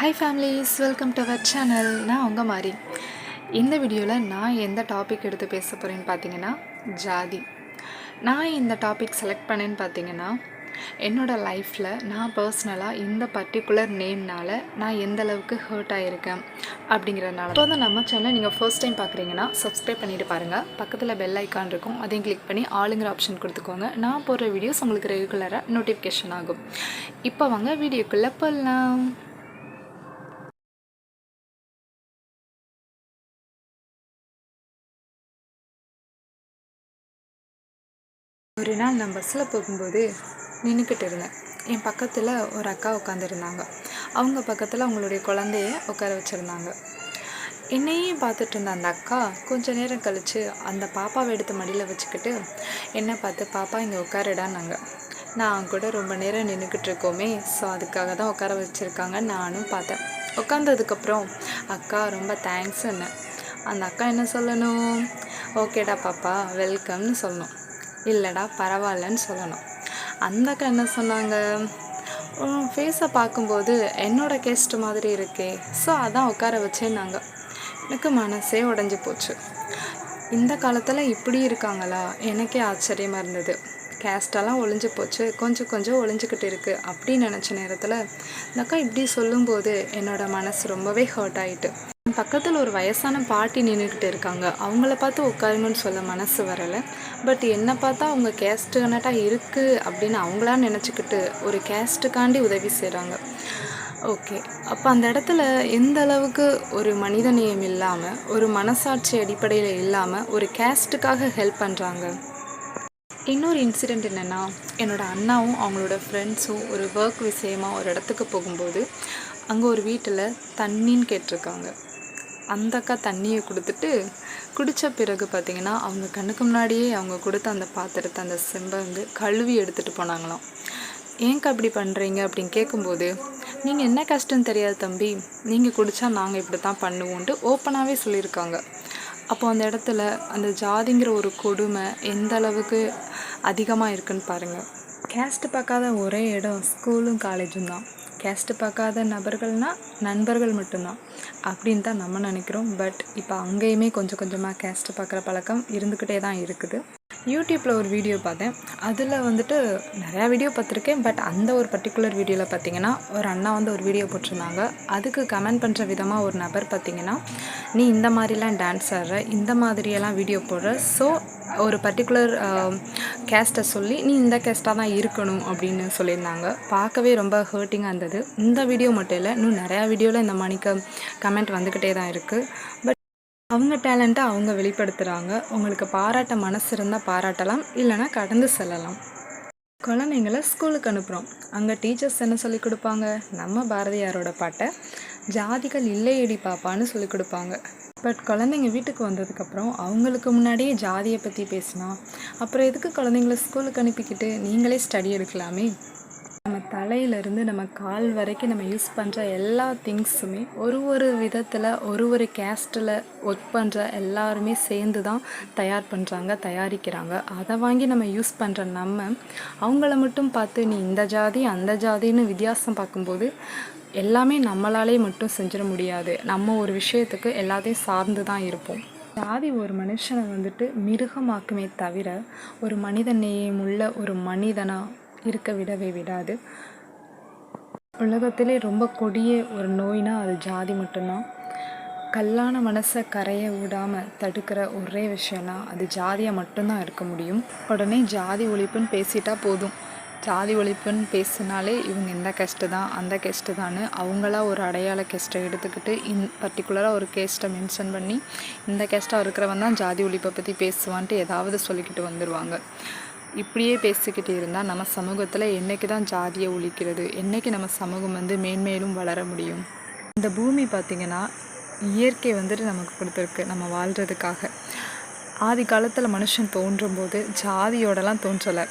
Hi families welcome to our channel நான் உங்கள் மாதிரி இந்த வீடியோவில் நான் எந்த டாபிக் எடுத்து பேச போகிறேன்னு பார்த்தீங்கன்னா ஜாதி. நான் இந்த டாபிக் செலக்ட் பண்ணேன்னு பார்த்தீங்கன்னா என்னோடய லைஃப்பில் நான் பர்சனலாக இந்த பர்டிகுலர் நேம்னால் நான் எந்த அளவுக்கு ஹர்ட் ஆகிருக்கேன் அப்படிங்கிறதுனால. இப்போ தான் நம்ம சேனல் நீங்கள் ஃபர்ஸ்ட் டைம் பார்க்குறீங்கன்னா சப்ஸ்கிரைப் பண்ணிட்டு பாருங்கள் பக்கத்தில் பெல் ஐக்கான் இருக்கும். அதையும் கிளிக் பண்ணி ஆளுங்கிற ஆப்ஷன் கொடுத்துக்கோங்க. நான் போடுற வீடியோஸ் உங்களுக்கு ரெகுலராக நோட்டிஃபிகேஷன் ஆகும். இப்போ வாங்க வீடியோக்குள்ளே போடலாம் ஒரு நாள் நான் பஸ்ஸில் போகும்போது நின்றுக்கிட்டு இருந்தேன். என் பக்கத்தில் ஒரு அக்கா உட்காந்துருந்தாங்க அவங்க பக்கத்தில் அவங்களுடைய குழந்தைய உட்கார வச்சுருந்தாங்க. என்னையும் பார்த்துட்டு இருந்த அந்த அக்கா கொஞ்ச நேரம் கழித்து அந்த பாப்பாவை எடுத்து மடியில் வச்சுக்கிட்டு என்னை பார்த்து பாப்பா இங்கே உட்காருடான்னாங்க. நான் கூட ரொம்ப நேரம் நின்றுக்கிட்டு இருக்கோமே ஸோ அதுக்காக தான் உட்கார வச்சுருக்காங்க நானும் பார்த்தேன். உட்காந்ததுக்கப்புறம் அக்கா ரொம்ப தேங்க்ஸ் என்ன அந்த அக்கா என்ன சொல்லணும்? ஓகேடா பாப்பா வெல்கம்னு சொல்லணும். இல்லைடா பரவாயில்லன்னு சொல்லணும். அந்த அக்கா என்ன சொன்னாங்க? ஃபேஸை பார்க்கும்போது என்னோட கெஸ்ட் மாதிரி இருக்கே. ஸோ அதான் உட்கார வச்சேன்னாங்க. எனக்கு மனசே உடஞ்சி போச்சு. இந்த காலத்தில் இப்படி இருக்காங்களா? எனக்கே ஆச்சரியமாக இருந்தது. கேஸ்டெல்லாம் ஒளிஞ்சு போச்சு. கொஞ்சம் கொஞ்சம் ஒளிஞ்சிக்கிட்டு இருக்குது அப்படின்னு நினச்ச நேரத்தில் இந்த அக்கா இப்படி சொல்லும்போது என்னோடய மனசு ரொம்பவே ஹர்ட் ஆகிட்டு பக்கத்தில் ஒரு வயசான பாட்டி நின்றுக்கிட்டு இருக்காங்க. அவங்கள பார்த்து உட்காருங்கன்னு சொல்ல மனசு வரலை. பட் என்னை பார்த்தா அவங்க கேஸ்டுகனட்டாக இருக்குது அப்படின்னு அவங்களா நினச்சிக்கிட்டு ஒரு கேஸ்ட்டுக்காண்டி உதவி செய்கிறாங்க ஓகே அப்போ அந்த இடத்துல எந்த அளவுக்கு ஒரு மனிதநேயம் இல்லாமல் ஒரு மனசாட்சி அடிப்படையில் இல்லாமல் ஒரு கேஸ்ட்டுக்காக ஹெல்ப் பண்ணுறாங்க இன்னொரு இன்சிடெண்ட் என்னென்னா என்னோடய அண்ணாவும் அவங்களோட ஃப்ரெண்ட்ஸும் ஒரு ஒர்க் விஷயமாக ஒரு இடத்துக்கு போகும்போது அங்கே ஒரு வீட்டில் தண்ணின்னு கேட்டிருக்காங்க. அந்த அக்கா தண்ணியை கொடுத்துட்டு குடித்த பிறகு பார்த்திங்கன்னா அவங்க கண்ணுக்கு முன்னாடியே அவங்க கொடுத்த அந்த பாத்திரத்தை அந்த செம்பை வந்து கழுவி எடுத்துகிட்டு போனாங்களாம். ஏங்க அப்படி பண்ணுறீங்க அப்படின்னு கேட்கும்போது நீங்கள் என்ன கஷ்டம் தெரியாது தம்பி. நீங்கள் குடித்தா நாங்கள் இப்படி தான் பண்ணுவோன்ட்டு ஓப்பனாகவே சொல்லியிருக்காங்க. அப்போ அந்த இடத்துல அந்த ஜாதிங்கிற ஒரு கொடுமை எந்த அளவுக்கு அதிகமாக இருக்குன்னு பாருங்கள் கேஸ்ட்டு பார்க்காத ஒரே இடம் ஸ்கூலும் காலேஜும் தான். கேஸ்ட்டு பார்க்காத நபர்கள்னால் நண்பர்கள் மட்டும்தான் அப்படின்னு தான் நம்ம நினைக்கிறோம். பட் இப்போ அங்கேயுமே கொஞ்சம் கொஞ்சமாக கேஸ்ட்டு பார்க்குற பழக்கம் இருந்துக்கிட்டே தான் இருக்குது. யூடியூப்பில் ஒரு வீடியோ பார்த்தேன். அதில் வந்துட்டு நிறையா வீடியோ பார்த்துருக்கேன். பட் அந்த ஒரு பர்டிகுலர் வீடியோவில் பார்த்தீங்கன்னா ஒரு அண்ணா வந்து ஒரு வீடியோ போட்டிருந்தாங்க. அதுக்கு கமெண்ட் பண்ணுற விதமாக ஒரு நபர் பார்த்தீங்கன்னா நீ இந்த மாதிரிலாம் டான்ஸ் ஆடுற இந்த மாதிரியெல்லாம் வீடியோ போடுற. ஸோ ஒரு பர்டிகுலர் கேஸ்ட்டை uh, சொல்லி நீ இந்த கேஸ்ட்டாக தான் இருக்கணும் அப்படின்னு சொல்லியிருந்தாங்க. பார்க்கவே ரொம்ப ஹர்ட்டிங்காக இருந்தது. இந்த வீடியோ மட்டும் இல்லை இன்னும் நிறையா வீடியோவில் இந்த மணிக்கு கமெண்ட் வந்துக்கிட்டே தான் இருக்குது பட் அவங்க டேலண்ட்டை அவங்க வெளிப்படுத்துகிறாங்க உங்களுக்கு பாராட்ட மனசு இருந்தால் பாராட்டலாம் இல்லைனா கடந்து செல்லலாம். குழந்தைங்கள ஸ்கூலுக்கு அனுப்புகிறோம் அங்கே டீச்சர்ஸ் என்ன சொல்லிக் கொடுப்பாங்க? நம்ம பாரதியாரோட பாட்டை ஜாதிகள் இல்லையடி பாப்பான்னு சொல்லிக் கொடுப்பாங்க. பட் குழந்தைங்க வீட்டுக்கு வந்ததுக்கப்புறம் அவங்களுக்கு முன்னாடியே ஜாதியை பற்றி பேசினா அப்புறம் எதுக்கு குழந்தைங்கள ஸ்கூலுக்கு அனுப்பிக்கிட்டு நீங்களே ஸ்டடி எடுக்கலாமே? தலையிலேருந்து நம்ம கால் வரைக்கும் நம்ம யூஸ் பண்ணுற எல்லா திங்ஸுமே ஒரு ஒரு விதத்தில் ஒரு ஒரு கேஸ்ட்டில் ஒர்க் பண்ணுற எல்லாருமே சேர்ந்து தான் தயார் பண்ணுறாங்க தயாரிக்கிறாங்க. அதை வாங்கி நம்ம யூஸ் பண்ணுற நம்ம அவங்கள மட்டும் பார்த்து நீ இந்த ஜாதி அந்த ஜாதின்னு வித்தியாசம் பார்க்கும்போது எல்லாமே நம்மளாலே மட்டும் செஞ்சிட முடியாது. நம்ம ஒரு விஷயத்துக்கு எல்லாத்தையும் சார்ந்து தான் இருப்போம். ஜாதி ஒரு மனுஷனை வந்துட்டு மிருகமாக்குமே தவிர ஒரு மனித நேயமுள்ள ஒரு மனிதனாக இருக்க விடவே விடாது. உலகத்திலே ரொம்ப கொடிய ஒரு நோய்னா அது ஜாதி மட்டும்தான். கல்லான மனசை கரைய விடாமல் தடுக்கிற ஒரே விஷயம்னா அது ஜாதியாக மட்டும்தான் இருக்க முடியும். உடனே ஜாதி ஒழிப்புன்னு பேசிட்டா போதும். ஜாதி ஒழிப்புன்னு பேசினாலே இவங்க இந்த கெஸ்ட்டு தான் அந்த கெஸ்ட்டு தான்னு அவங்களா ஒரு அடையாள கெஸ்ட்டை எடுத்துக்கிட்டு இன் பர்டிகுலராக ஒரு கேஸ்ட்டை மென்ஷன் பண்ணி இந்த கெஸ்ட்டாக இருக்கிறவன் தான் ஜாதி ஒழிப்பை பற்றி பேசுவான்ட்டு ஏதாவது சொல்லிக்கிட்டு வந்துடுவாங்க இப்படியே பேசிக்கிட்டு இருந்தால் நம்ம சமூகத்தில் என்றைக்கு தான் ஜாதியை ஒழிக்கிறது என்றைக்கு நம்ம சமூகம் வந்து மேன்மேலும் வளர முடியும்? இந்த பூமி பார்த்திங்கன்னா இயற்கை வந்துட்டு நமக்கு கொடுத்துருக்கு நம்ம வாழ்கிறதுக்காக ஆதி காலத்தில் மனுஷன் தோன்றும் போது ஜாதியோடலாம் தோன்றலை.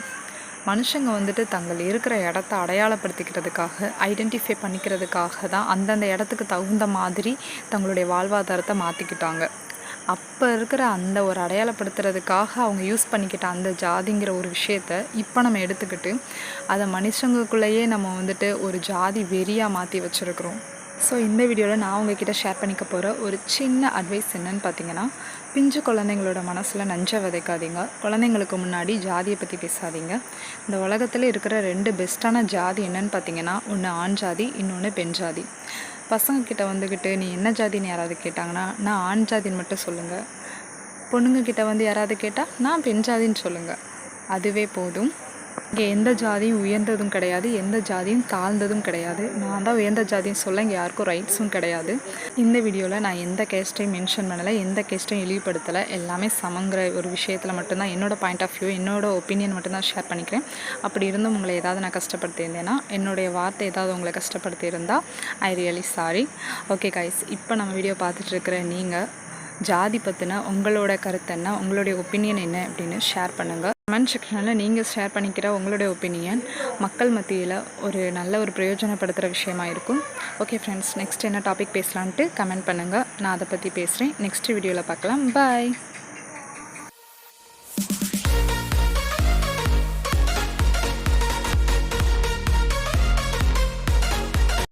மனுஷங்க வந்துட்டு தங்கள் இருக்கிற இடத்த அடையாளப்படுத்திக்கிறதுக்காக ஐடென்டிஃபை பண்ணிக்கிறதுக்காக தான் அந்தந்த இடத்துக்கு தகுந்த மாதிரி தங்களுடைய வாழ்வாதாரத்தை மாற்றிக்கிட்டாங்க அப்போ இருக்கிற அந்த ஒரு அடையாளப்படுத்துறதுக்காக அவங்க யூஸ் பண்ணிக்கிட்ட அந்த ஜாதிங்கிற ஒரு விஷயத்த இப்போ நம்ம எடுத்துக்கிட்டு அதை மனுஷங்களுக்குள்ளேயே நம்ம வந்துட்டு ஒரு ஜாதி வெறியாக மாற்றி வச்சுருக்குறோம். ஸோ இந்த வீடியோவில் நான் உங்ககிட்ட ஷேர் பண்ணிக்க போகிற ஒரு சின்ன அட்வைஸ் என்னன்னு பார்த்தீங்கன்னா பிஞ்சு குழந்தைங்களோட மனசில் நஞ்சை விதைக்காதீங்க. குழந்தைங்களுக்கு முன்னாடி ஜாதியை பற்றி பேசாதீங்க. இந்த உலகத்தில் இருக்கிற ரெண்டு பெஸ்ட்டான ஜாதி என்னன்னு பார்த்தீங்கன்னா ஒன்று ஆண் ஜாதி இன்னொன்று பெண் ஜாதி. பசங்கக்கிட்ட வந்துக்கிட்டு நீ என்ன ஜாதின்னு யாராவது கேட்டாங்கன்னா நான் ஆண் ஜாதின்னு மட்டும் சொல்லுங்கள் பொண்ணுங்கக்கிட்ட வந்து யாராவது கேட்டால் நான் பெண் ஜாதின்னு சொல்லுங்கள் அதுவே போதும். இங்கே எந்த ஜாதியும் உயர்ந்ததும் கிடையாது எந்த ஜாதியும் தாழ்ந்ததும் கிடையாது. நான் தான் உயர்ந்த ஜாதின்னு சொல்ல இங்கே யாருக்கும் ரைட்ஸும் கிடையாது. இந்த வீடியோவில் நான் எந்த கேஸ்ட்டையும் மென்ஷன் பண்ணலை எந்த கேஸ்ட்டையும் இழிவுபடுத்தலை. எல்லாமே சமங்கிற ஒரு விஷயத்தில் மட்டும்தான் என்னோடய பாயிண்ட் ஆஃப் வியூ என்னோட ஒப்பீனியன் மட்டும்தான் ஷேர் பண்ணிக்கிறேன். அப்படி இருந்தும் உங்களை ஏதாவது நான் கஷ்டப்படுத்தியிருந்தேன்னா என்னுடைய வார்த்தை ஏதாவது உங்களை கஷ்டப்படுத்தியிருந்தால் I really sorry okay guys இப்போ நம்ம வீடியோ பார்த்துட்ருக்கிற நீங்கள் ஜாதி பற்றின உங்களோட கருத்து என்ன உங்களுடைய ஒப்பீனியன் என்ன அப்படின்னு ஷேர் பண்ணுங்கள் கமெண்ட் செக்ஷனில் நீங்கள் ஷேர் பண்ணிக்கிற உங்களுடைய ஒப்பீனியன் மக்கள் மத்தியில் ஒரு நல்ல ஒரு பிரயோஜனப்படுத்துகிற விஷயமா இருக்கும். ஓகே ஃப்ரெண்ட்ஸ் நெக்ஸ்ட் என்ன டாபிக் பேசலான்ட்டு கமெண்ட் பண்ணுங்கள் நான் அதை பற்றி பேசுகிறேன் நெக்ஸ்ட் வீடியோவில் பார்க்கலாம். பாய்